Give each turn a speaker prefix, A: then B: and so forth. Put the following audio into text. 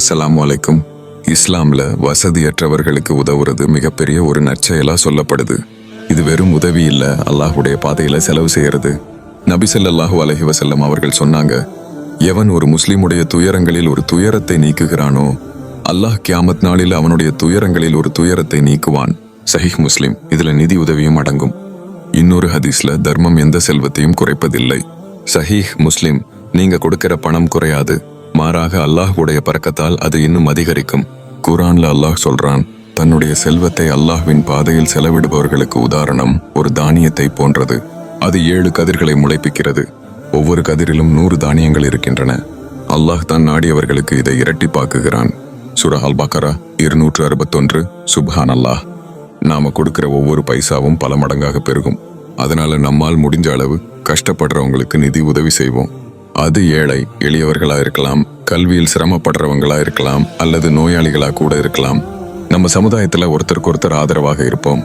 A: அஸ்லாம் வலைக்கும் இஸ்லாம்ல வசதியற்றவர்களுக்கு உதவுறது மிகப்பெரிய ஒரு நற்செயலாக சொல்லப்படுது. இது வெறும் உதவி இல்லை அல்லாஹுடைய பாதையில் செலவு செய்கிறது நபிசல்லாஹு அலஹி வசல்லம் அவர்கள் சொன்னாங்க எவன் ஒரு முஸ்லீமுடைய துயரங்களில் ஒரு துயரத்தை நீக்குகிறானோ அல்லாஹ் கியாமத் நாளில் அவனுடைய துயரங்களில் ஒரு துயரத்தை நீக்குவான். சஹிஹ் முஸ்லிம் இதில் நிதி உதவியும் அடங்கும். இன்னொரு ஹதீஸ்ல தர்மம் எந்த செல்வத்தையும் குறைப்பதில்லை. சஹீஹ் முஸ்லிம் நீங்க கொடுக்கிற பணம் குறையாது. மாறாக அல்லாஹ்வுடைய பறக்கத்தால் அது இன்னும் அதிகரிக்கும். குர்ஆன்ல அல்லாஹ் சொல்றான் தன்னுடைய செல்வத்தை அல்லாஹ்வின் பாதையில் செலவிடுபவர்களுக்கு உதாரணம் ஒரு தானியத்தை போன்றது. அது ஏழு கதிர்களை முளைப்பிக்கிறது. ஒவ்வொரு கதிரிலும் நூறு தானியங்கள் இருக்கின்றன. அல்லாஹ் தான் நாடியவர்களுக்கு இதை இரட்டிப்பாக்குகிறான். சுரா அல் பக்கரா இருநூற்று அறுபத்தொன்று சுப்ஹான் அல்லாஹ் நாம கொடுக்கிற ஒவ்வொரு பைசாவும் பல மடங்காக பெருகும். அதனால நம்மால் முடிஞ்ச அளவு கஷ்டப்படுறவங்களுக்கு நிதி உதவி செய்வோம். அது ஏழை எளியவர்களா இருக்கலாம் கல்வியில் சிரமப்படுறவங்களா இருக்கலாம் அல்லது நோயாளிகளா கூட இருக்கலாம். நம்ம சமுதாயத்துல ஒருத்தருக்கு ஒருத்தர் ஆதரவாக இருப்போம்.